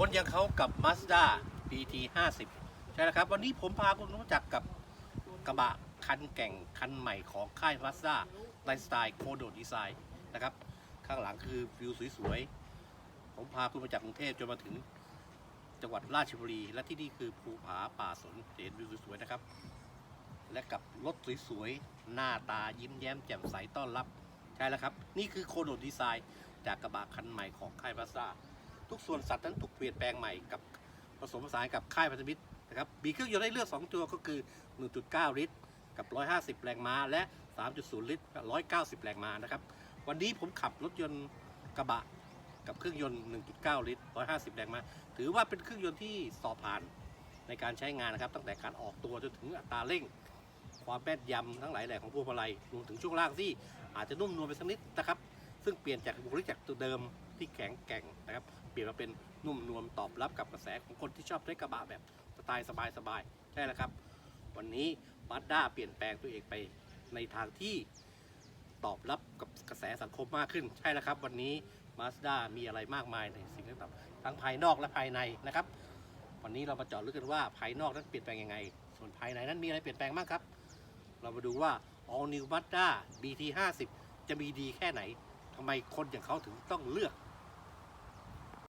คนอย่างเขากับ Mazda BT 50ใช่แล้วครับ วันนี้ผมพาคุณรู้จักกับกระบะคันแก่งคันใหม่ของค่าย Mazda ไลฟ์สไตล์โคโดดีไซน์นะครับ ข้างหลังคือวิวสวยๆ ผมพาคุณมาจากกรุงเทพจนมาถึงจังหวัดราชบุรี และที่นี่คือภูผาป่าสนเห็นวิวสวยๆนะครับ และกับรถสวยๆ หน้าตายิ้มแย้มแจ่มใสต้อนรับ ใช่แล้วครับ นี่คือโคโดดีไซน์จากกระบะคันใหม่ของค่าย Mazda ทุกส่วนสัตว์นั้นถูกเปลี่ยนแปลงใหม่กับผสมผสานกับค่ายพันธมิตรนะครับมีเครื่องยนต์ให้เลือก 2 ตัวก็คือ 1.9 ลิตร กับ 150 แรงม้า และ 3.0 ลิตรกับ190 แรงม้านะครับ วันนี้ผมขับรถยนต์กระบะกับเครื่องยนต์ 1.9 ลิตร 150 แรงม้า ถือว่าเป็นเครื่องยนต์ที่สอบผ่านในการใช้งานนะครับ ตั้งแต่การออกตัวจนถึงอัตราเร่ง ความแม่นยำทั้งหลายแหล่ของพวงมาลัยรวมถึงช่วงล่างที่อาจจะนุ่มนวลไปสักนิดนะครับ ซึ่งเปลี่ยนจากบุคลิกจากตัวเดิม ที่แข็งแกร่งนะครับ เปลี่ยนมาเป็นนุ่มนวลตอบรับกับกระแสของคนที่ชอบใช้กระบะแบบสไตล์สบายๆใช่แล้วครับ วันนี้มาด้าเปลี่ยนแปลงตัวเองไปในทางที่ตอบรับกับกระแสสังคมมากขึ้นใช่แล้วครับ วันนี้มาสด้ามีอะไรมากมายในสิ่งต่างๆทั้งภายนอกและภายในนะครับ วันนี้เรามาเจาะลึกกันว่าภายนอกนั้นเปลี่ยนแปลงยังไง ส่วนภายในนั้นมีอะไรเปลี่ยนแปลงบ้างครับ เรามาดูว่า All New Mazda BT 50จะมีดีแค่ไหน ทำไมคนอย่างเขาถึงต้องเลือก